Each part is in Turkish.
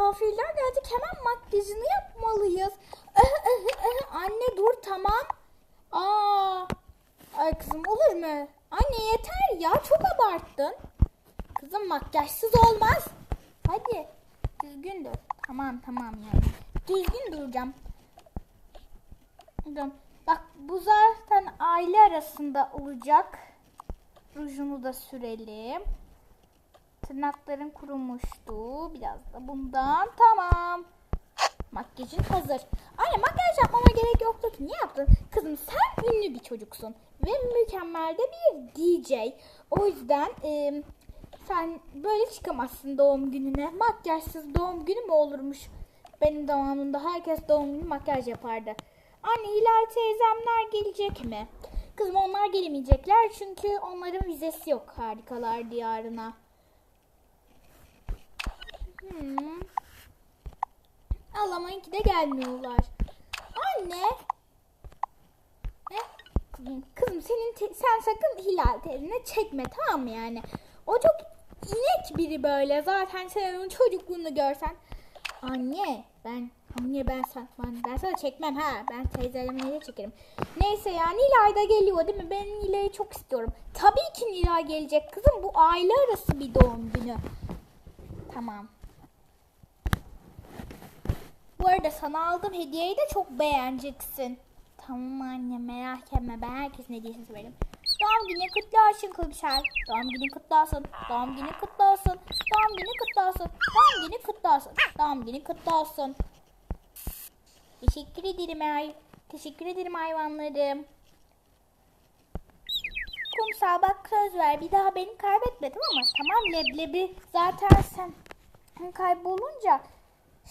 misafirler geldik hemen makyajını yapmalıyız. Eh, eh, eh, Anne dur tamam. Aa, ay kızım olur mu? Anne yeter ya çok abarttın. Kızım makyajsız olmaz. Hadi düzgün dur. Tamam tamam yani. Düzgün duracağım. Dur. Bak bu zaten aile arasında olacak. Rujunu da sürelim. Tırnakların kurumuştu. Biraz da bundan. Tamam. Makyajın hazır. Anne makyaj yapmama gerek yoktu ki. Niye yaptın? Kızım sen ünlü bir çocuksun. Ve mükemmel de bir DJ. O yüzden e, sen böyle çıkamazsın doğum gününe. Makyajsız doğum günü mü olurmuş? Benim zamanımda herkes doğum günü makyaj yapardı. Anne Hilal teyzemler gelecek mi? Kızım onlar gelemeyecekler çünkü onların vizesi yok harikalar diyarına. Hmm. Allah'ıma de gelmiyorlar. Anne. Ne? Kızım, senin sen sakın Hilal teyzene çekme tamam mı yani? O çok inek biri böyle. Zaten sen onun çocukluğunu görsen. Anne ben anne ben sen ben, sana çekmem ha. Ben teyzelerime çekerim. Neyse ya Nilay da geliyor değil mi? Ben Nilay'ı çok istiyorum. Tabii ki Nilay gelecek kızım. Bu aile arası bir doğum günü. Tamam. Bu arada sana aldığım hediyeyi de çok beğeneceksin. Tamam anne merak etme ben herkesin hediyesini severim. Doğum günü kutlu olsun Kumsal. Doğum günü kutlu olsun. Doğum günü kutlu olsun. Doğum günü kutlu olsun. Doğum günü kutlu olsun. Doğum günü kutlu olsun. Teşekkür ederim ay. Teşekkür ederim hayvanlarım. Kumsal bak söz ver bir daha beni kaybetme tamam mı? Tamam leblebi zaten sen kaybolunca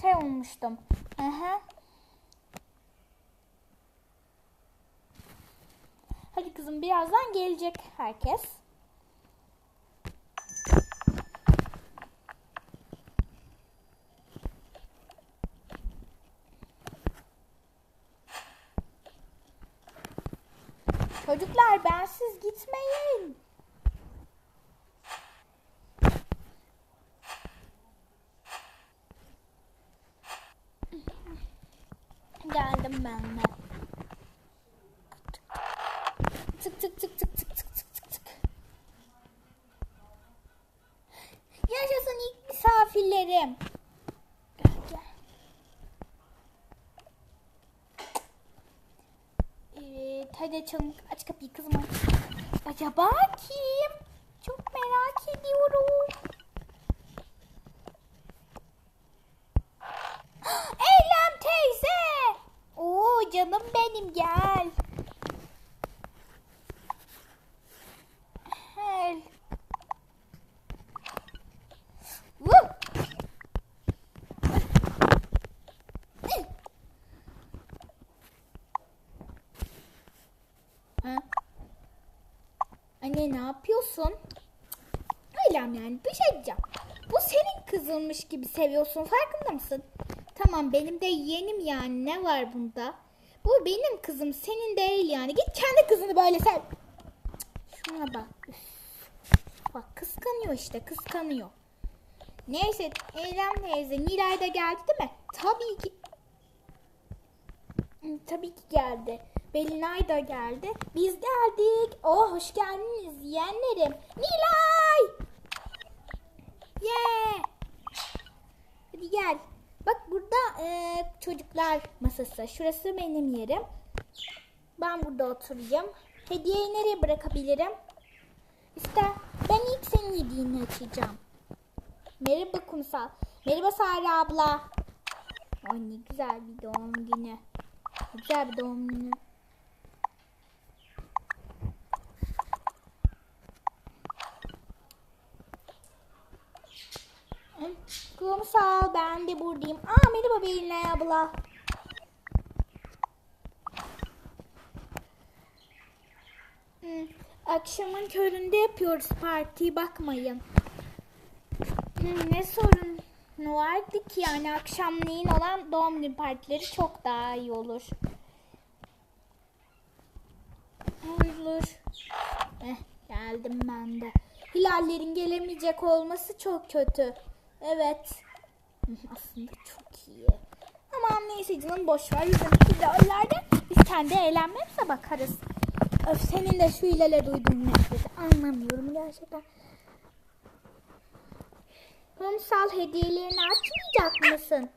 şey olmuştum. Aha. Hadi kızım birazdan gelecek herkes. Ben de. Tık tık tık tık tık tık tık tık tık. Yaşasın ilk misafirlerim. Evet hadi açalım. Aç kapıyı kızım. Acaba kim? Çok merak ediyorum. Eylem teyze. Oo canım benim gel. Gel. Vuh. Ha? Anne ne yapıyorsun? Eylem yani bir şey diyeceğim. Bu senin kızılmış gibi seviyorsun farkında mısın? Tamam benim de yeğenim yani ne var bunda? Bu benim kızım senin değil yani. Git kendi kızını böyle sev. Şuna bak. Üf. Bak kıskanıyor işte kıskanıyor. Neyse Eylem teyze Nilay da geldi değil mi? Tabii ki. Tabii ki geldi. Belinay da geldi. Biz geldik. Oh hoş geldiniz yeğenlerim. Nilay! Yeah! Hadi gel. Bak burada e, çocuklar masası. Şurası benim yerim. Ben burada oturacağım. Hediyeyi nereye bırakabilirim? İşte ben ilk senin hediyeni açacağım. Merhaba kumsal. Merhaba Sara abla. Ay ne güzel bir doğum günü. Güzel bir doğum günü. Hı, Kumsal ben de buradayım. Aa merhaba Belinay abla. Hı, akşamın köründe yapıyoruz partiyi bakmayın. Hı, ne sorun vardı ki yani akşamleyin olan doğum günü partileri çok daha iyi olur. Olur. Eh, geldim ben de. Hilallerin gelemeyecek olması çok kötü. Evet. Aslında çok iyi. Aman neyse canım boş ver. 112 dolarda biz kendi eğlenmemize bakarız. Öf senin de şu ilele duyduğun nefreti anlamıyorum gerçekten. Kumsal hediyelerini açmayacak mısın?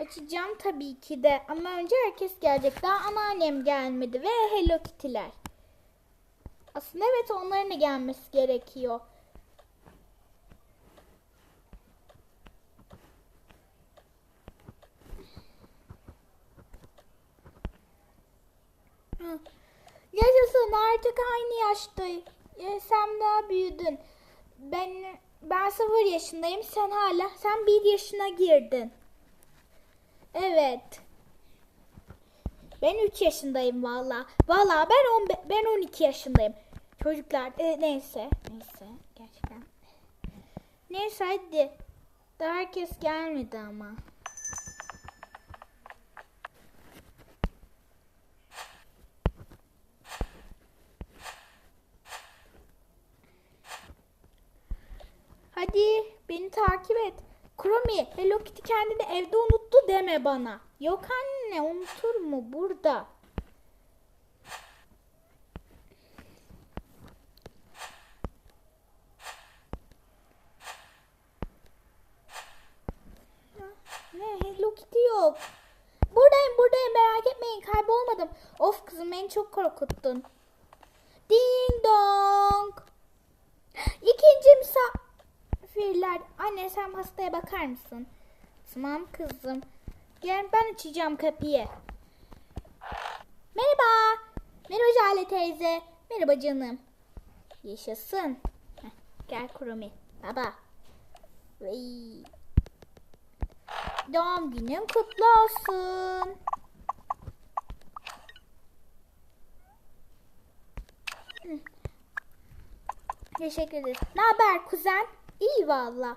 Açacağım tabii ki de ama önce herkes gelecek. Daha anneannem gelmedi ve Hello Kitty'ler. Aslında evet onların da gelmesi gerekiyor. Hı. Yaşasın artık aynı yaştayım. Ya, sen daha büyüdün. Ben ben sıfır yaşındayım. Sen hala sen bir yaşına girdin. Evet. Ben 3 yaşındayım valla. Valla ben 10 ben 12 yaşındayım. Çocuklar e, neyse neyse gerçekten. Neyse hadi. Daha herkes gelmedi ama. Hadi beni takip et. Kromi, Hello Kitty kendini evde unuttu deme bana. Yok anne unutur mu burada? Ne Hello Kitty yok. Buradayım buradayım merak etmeyin kaybolmadım. Of kızım beni çok korkuttun. Ding dong. İkinci misafirler. Anne sen hastaya bakar mısın? Tamam kızım. Gel ben açacağım kapıyı. Merhaba. Merhaba Jale teyze. Merhaba canım. Yaşasın. Heh, gel Kurumi. Baba. Vay. Doğum günün kutlu olsun. Teşekkür ederiz. Ne haber kuzen? İyi valla.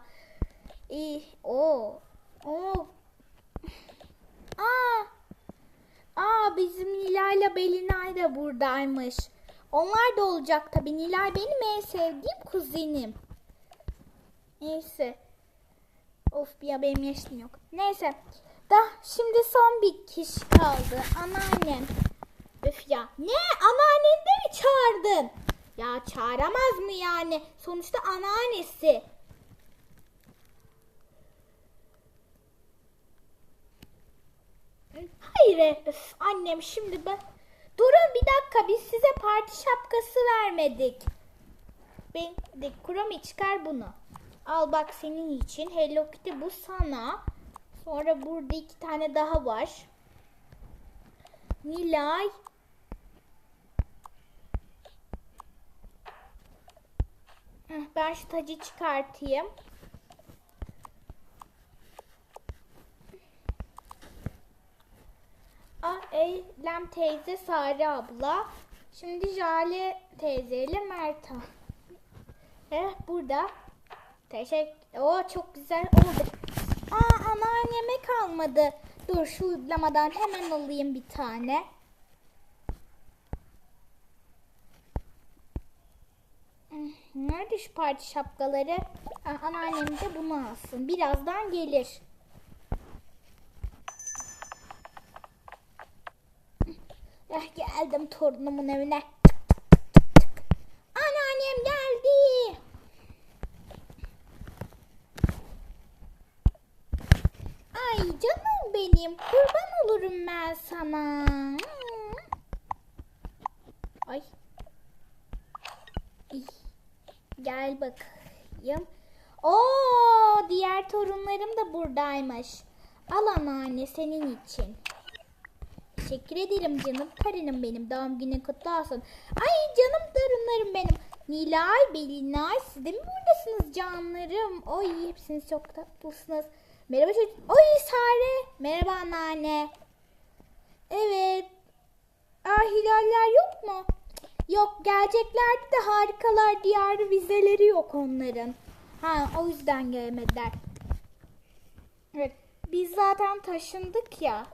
İyi. Oo. Oo. Aa. Aa bizim Nilay'la Belinay da buradaymış. Onlar da olacak tabii. Nilay benim en sevdiğim kuzenim. Neyse. Of ya benim yaşım yok. Neyse. Da şimdi son bir kişi kaldı. Anneannem. Öf ya. Ne? Anneanneni de mi çağırdın? Ya çağıramaz mı yani? Sonuçta anneannesi. Hayır öf, annem şimdi ben... Durun bir dakika biz size parti şapkası vermedik. Ben de Kromi çıkar bunu. Al bak senin için. Hello Kitty bu sana. Sonra burada iki tane daha var. Nilay. Ben şu tacı çıkartayım. Ah, Eylem teyze Sare abla. Şimdi Jale teyzeyle Merta. Eh burada. Teşekkür. Oo çok güzel oldu. Aa anneanneme kalmadı. Dur şu uygulamadan hemen alayım bir tane. Hmm, Nerede şu parti şapkaları? Aa, anneannem de bunu alsın. Birazdan gelir. Eh, geldim torunumun evine. Anneannem geldi. Ay canım benim. Kurban olurum ben sana. Hmm. Ay. İy. Gel bakayım. Oo, diğer torunlarım da buradaymış. Al anneanne senin için. Teşekkür ederim canım karınım benim. Doğum günün kutlu olsun. Ay canım torunlarım benim. Nilay, Belinay siz de mi buradasınız canlarım? Oy hepsiniz çok tatlısınız. Merhaba çocuk. Oy Sare. Merhaba anneanne. Evet. Aa hilaller yok mu? Yok geleceklerdi de harikalar diyarı vizeleri yok onların. Ha o yüzden gelmediler. Evet biz zaten taşındık ya.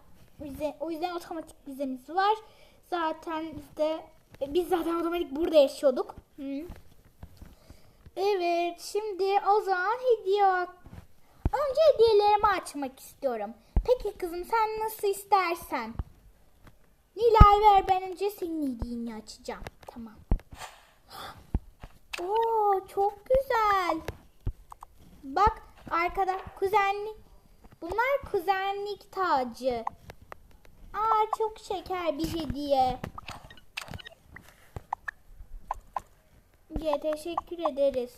Vize, o yüzden otomatik vizemiz var. Zaten bizde e, biz zaten otomatik burada yaşıyorduk. Hı. Evet şimdi o zaman hediye Önce hediyelerimi açmak istiyorum. Peki kızım sen nasıl istersen. Nilay ver ben önce senin hediyeni açacağım. Tamam. Oo çok güzel. Bak arkada kuzenlik. Bunlar kuzenlik tacı. Aa çok şeker bir hediye. Ya teşekkür ederiz.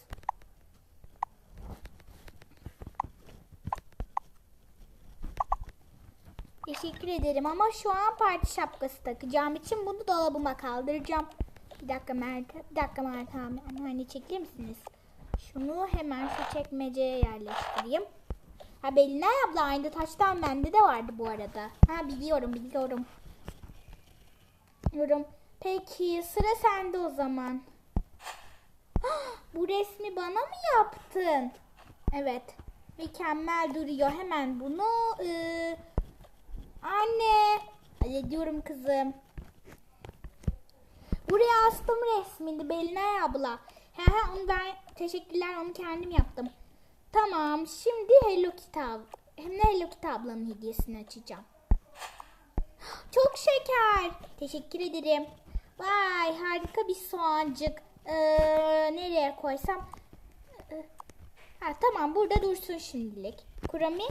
Teşekkür ederim ama şu an parti şapkası takacağım için bunu dolabıma kaldıracağım. Bir dakika Mert, bir dakika Mert abi. Anne çekilir misiniz? Şunu hemen şu çekmeceye yerleştireyim. Ha Belinay abla aynı taştan bende de vardı bu arada. Ha biliyorum biliyorum. Biliyorum. Peki sıra sende o zaman. Hah, Bu resmi bana mı yaptın? Evet. Mükemmel duruyor. Hemen bunu ıı, anne hallediyorum kızım. Buraya astım resmini Belinay abla. He he onu ben teşekkürler onu kendim yaptım. Tamam şimdi Hello Kitty ab- hem de Hello Kitty ablanın hediyesini açacağım. Çok şeker. Teşekkür ederim. Vay harika bir soğancık. Ee, nereye koysam? Ee, ha, tamam burada dursun şimdilik. Kurami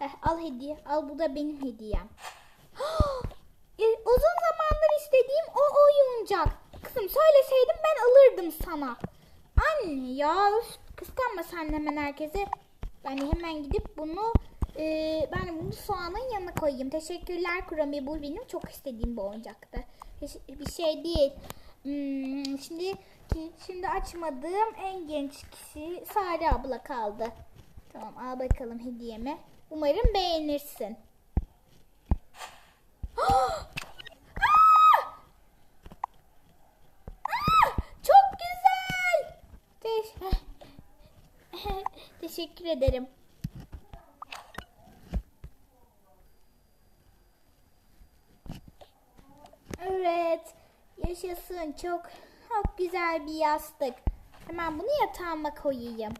eh, al hediye. Al bu da benim hediyem. Zamandır istediğim o oyuncak. Kızım söyleseydin ben alırdım sana. Anne ya kıskanma sen hemen herkese. Ben hemen gidip bunu e, ben bunu soğanın yanına koyayım. Teşekkürler Kurami bu benim çok istediğim bir oyuncaktı. Bir şey değil. Hmm, şimdi şimdi açmadığım en genç kişi Sare abla kaldı. Tamam al bakalım hediyemi. Umarım beğenirsin. Ah! Ah! Çok güzel. Teş- Teşekkür ederim. Evet. Yaşasın. Çok çok güzel bir yastık. Hemen bunu yatağıma koyayım.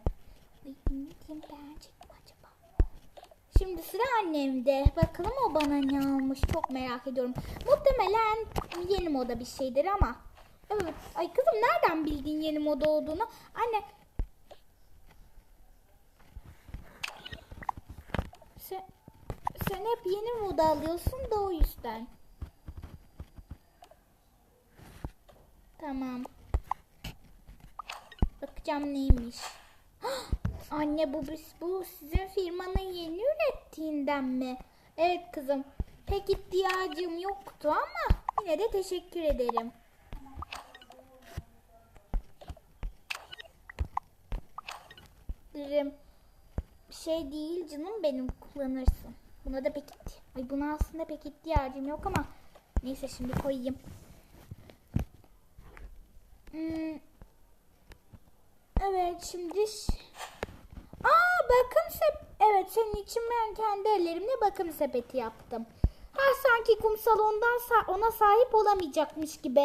Şimdi sıra annemde. Bakalım o bana ne almış. Çok merak ediyorum. Muhtemelen yeni moda bir şeydir ama. Evet. Ay kızım nereden bildin yeni moda olduğunu? Anne. Sen, sen hep yeni moda alıyorsun da o yüzden. Tamam. Bakacağım neymiş. Anne bu biz bu sizin firmanın yeni ürettiğinden mi? Evet kızım. Pek ihtiyacım yoktu ama yine de teşekkür ederim. Derim. Bir şey değil canım benim kullanırsın. Buna da ihti- Ay buna aslında pek ihtiyacım yok ama neyse şimdi koyayım. Hmm. Evet şimdi Aa bakım sep Evet senin için ben kendi ellerimle bakım sepeti yaptım. Ha sanki kum salondan sa- ona sahip olamayacakmış gibi.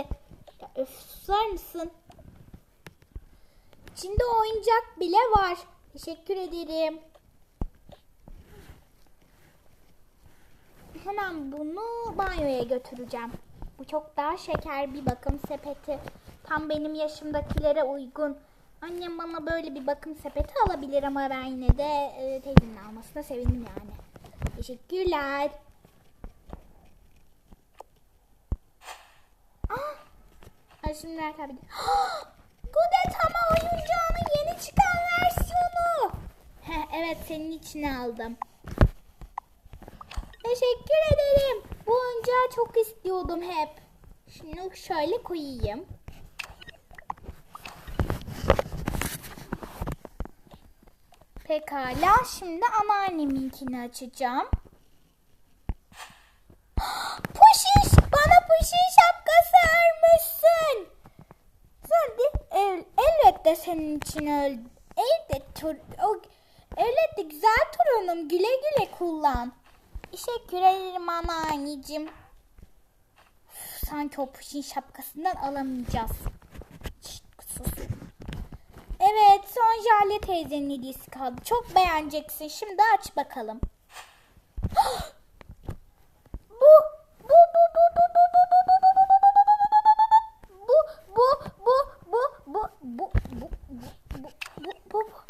Ya öf susar mısın? İçinde oyuncak bile var. Teşekkür ederim. Hemen bunu banyoya götüreceğim. Bu çok daha şeker bir bakım sepeti. Tam benim yaşımdakilere uygun. Annem bana böyle bir bakım sepeti alabilir ama ben yine de e, teyzemin almasına sevindim yani. Teşekkürler. Ah! Ay şimdi. Ah! Gudetama oyuncağının yeni çıkan versiyonu. Heh, evet senin için aldım. Teşekkür ederim. Bu oyuncağı çok istiyordum hep. Şunu şöyle koyayım. Pekala şimdi anneanneminkini açacağım. Puşiş! Bana puşiş şapkası örmüşsün. De el, elbette senin için öl. Elbette, elbette güzel torunum güle güle kullan. Teşekkür ederim anneanneciğim. Sanki o puşin şapkasından alamayacağız. Şşt, sus. Evet son Jale teyzenin hediyesi kaldı. Çok beğeneceksin. Şimdi aç bakalım. bu bu bu bu bu bu bu bu bu bu bu bu bu bu bu bu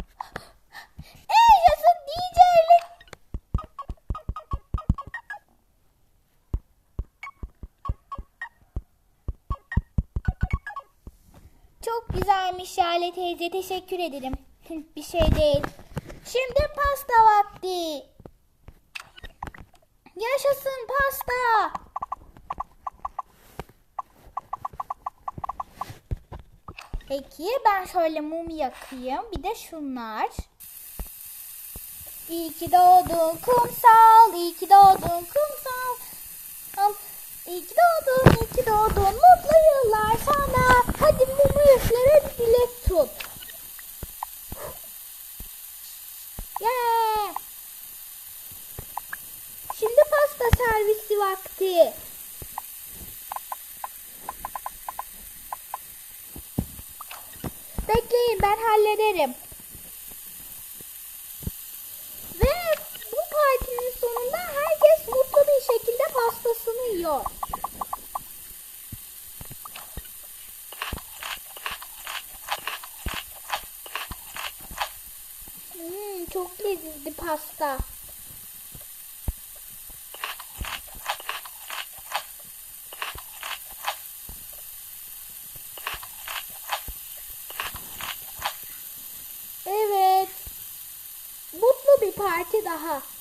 Şale teyze. Teşekkür ederim. Bir şey değil. Şimdi pasta vakti. Yaşasın pasta. Peki ben şöyle mum yakayım. Bir de şunlar. İyi ki doğdun kumsal. İyi ki doğdun kumsal. İyi ki doğdun, iyi ki doğdun. Mutlu yıllar sana. Hadi mumu üflere bir dilek tut. Yeah. Şimdi pasta servisi vakti. Bekleyin ben hallederim. Ve bu partinin sonunda herkes mutlu bir şekilde yiyor. Hmm, çok lezzetli pasta. Evet. Mutlu bir parti daha.